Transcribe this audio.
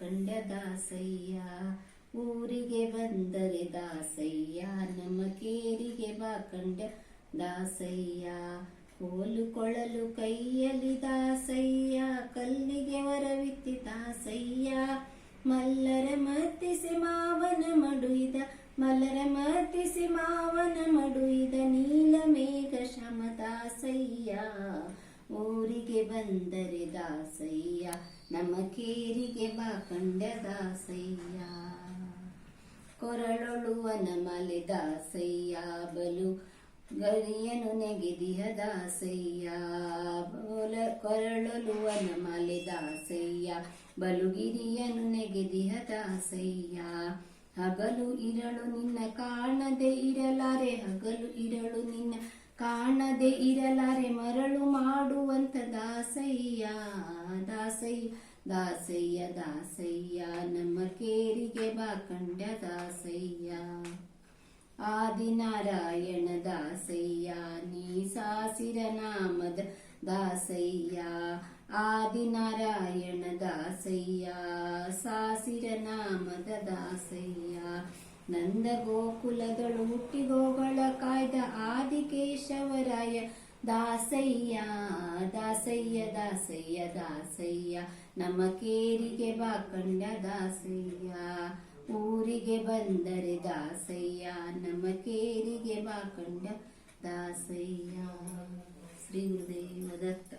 ಕಂಡ ದಾಸಯ್ಯ ಊರಿಗೆ ಬಂದರೆ ದಾಸಯ್ಯ ನಮ್ಮ ಕೇರಿಗೆ ಬಾ ಕಂಡ ದಾಸಯ್ಯ ಕೋಲು ಕೊಳಲು ಕೈಯಲ್ಲಿ ದಾಸಯ್ಯ, ಕಲ್ಲಿಗೆ ವರವಿತ್ತಿ ದಾಸಯ್ಯ. ಮಲ್ಲರ ಮತ್ತಿಸಿ ಮಾವನ ಮಡುಯಿದ ಮಲ್ಲರ ಮತ್ತಿಸಿ ಮಾವನ ಮಡುಯಿದ ನೀಲ ಮೇಘ ಶಮ ದಾಸಯ್ಯ. ಊರಿಗೆ ಬಂದರೆ ದಾಸಯ್ಯ ಕೇರಿಗೆ ಬಾ ಕಂಡ ದಾಸಯ್ಯ ಕೊರಳೊಳುವನ ಮಲೆ ದಾಸಯ್ಯ. ಬಲು ಗರಿಯನು ನೆಗೆದಿಹ ದಾಸಯ್ಯ. ಬೋಲ ಕೊರಳೊಲುವನ ಮಲೆ ದಾಸಯ್ಯ. ಬಲುಗಿರಿಯನು ನೆಗೆದಿಹ ದಾಸಯ್ಯ. ಹಗಲು ಇರಳು ನಿನ್ನ ಕಾಣದೆ ಇರಲಾರೆ. ಹಗಲು ಇರಳು ನಿನ್ನ ಕಾಣದೆ ಇರಲಾರೆ. ಮರಳು ಮಾಡುವಂತ ದಾಸಯ್ಯ. ದಾಸಯ್ಯ ದಾಸಯ್ಯ ದಾಸಯ್ಯ ನಮ್ಮ ಕೇರಿಗೆ ಬಾಕಂಡ ದಾಸಯ್ಯ. ಆದಿನಾರಾಯಣ ದಾಸಯ್ಯ, ನೀ ಸಾಸಿರ ನಾಮದ ದಾಸಯ್ಯ. ಆದಿನಾರಾಯಣ ದಾಸಯ್ಯ, ಸಾಸಿರ ನಾಮದ ದಾಸಯ್ಯ. ನಂದ ಗೋಕುಲದಳು ಹುಟ್ಟಿಗೋಗಳ ಕಾಯ್ದ ಆದಿಕೇಶವರಾಯ ದಾಸಯ್ಯ ದಾಸಯ್ಯ ದಾಸಯ್ಯ ದಾಸಯ್ಯ. ನಮ್ಮ ಕೇರಿಗೆ ಬಾಕಂಡ ದಾಸಯ್ಯ. ಊರಿಗೆ ಬಂದರೆ ದಾಸಯ್ಯ. ನಮ್ಮ ಕೇರಿಗೆ ಬಾಕಂಡ ದಾಸಯ್ಯ. ಶ್ರೀ ದತ್ತ.